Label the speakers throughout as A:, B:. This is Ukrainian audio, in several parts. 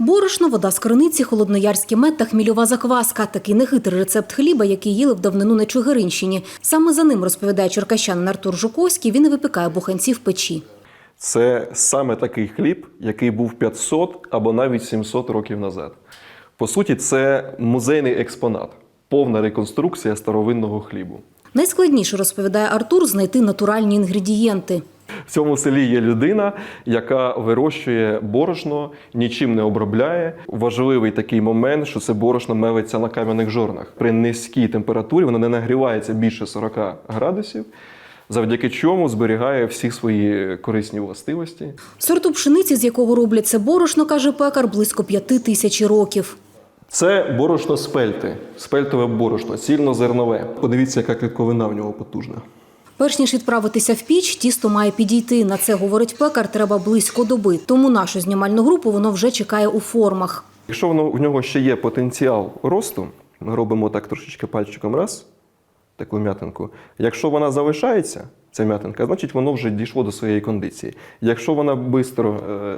A: Борошно, вода з криниці, холодноярський мед та хмільова закваска. Такий нехитрий рецепт хліба, який їли в давнину на Чугиринщині. Саме за ним, розповідає черкащанин Артур Жуковський, він і випікає буханці в печі.
B: Це саме такий хліб, який був 500 або навіть 700 років назад. По суті, це музейний експонат, повна реконструкція старовинного хлібу.
A: Найскладніше, розповідає Артур, знайти натуральні інгредієнти.
B: В цьому селі є людина, яка вирощує борошно, нічим не обробляє. Важливий такий момент, що це борошно мелиться на кам'яних жорнах. При низькій температурі воно не нагрівається більше 40 градусів, завдяки чому зберігає всі свої корисні властивості.
A: Сорту пшениці, з якого роблять це борошно, каже пекар, близько п'яти тисяч років.
B: Це борошно спельти, спельтове борошно, цільнозернове. Подивіться, яка клітковина в нього потужна.
A: Перш ніж відправитися в піч, тісто має підійти. На це, говорить пекар, треба близько доби. Тому нашу знімальну групу воно вже чекає у формах.
B: Якщо воно, в нього ще є потенціал росту, ми робимо так трошечки пальчиком раз, таку м'ятинку. Якщо вона залишається, ця м'ятинка, значить воно вже дійшло до своєї кондиції. Якщо вона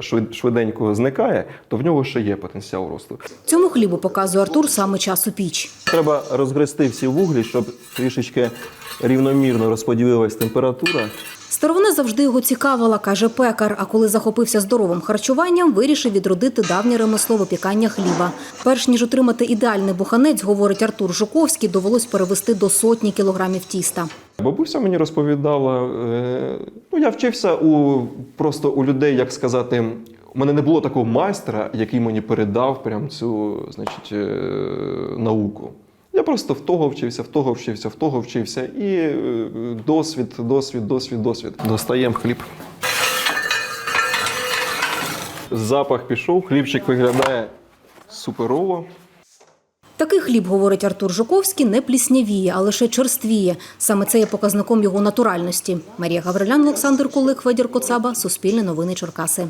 B: швидко, швиденько зникає, то в нього ще є потенціал росту.
A: Цьому хлібу показує Артур саме час у піч.
B: Треба розгрести всі вуглі, щоб трішечки рівномірно розподілилась температура.
A: Старовина завжди його цікавила, каже пекар. А коли захопився здоровим харчуванням, вирішив відродити давнє ремесло випікання хліба. Перш ніж отримати ідеальний буханець, говорить Артур Жуковський, довелось перевести до сотні кілограмів тіста.
B: Бабуся мені розповідала, е, ну я вчився у просто у людей, як сказати, у мене не було такого майстра, який мені передав прям цю значить, е, науку. Я просто в того вчився, в того вчився, в того вчився. І е, досвід, досвід, досвід, досвід. Достаємо хліб. Запах пішов, хлібчик виглядає суперово.
A: Такий хліб, говорить Артур Жуковський, не пліснявіє, а лише черствіє. Саме це є показником його натуральності. Марія Гаврилян, Олександр Кулик, Федір Коцаба, Суспільне новини Черкаси.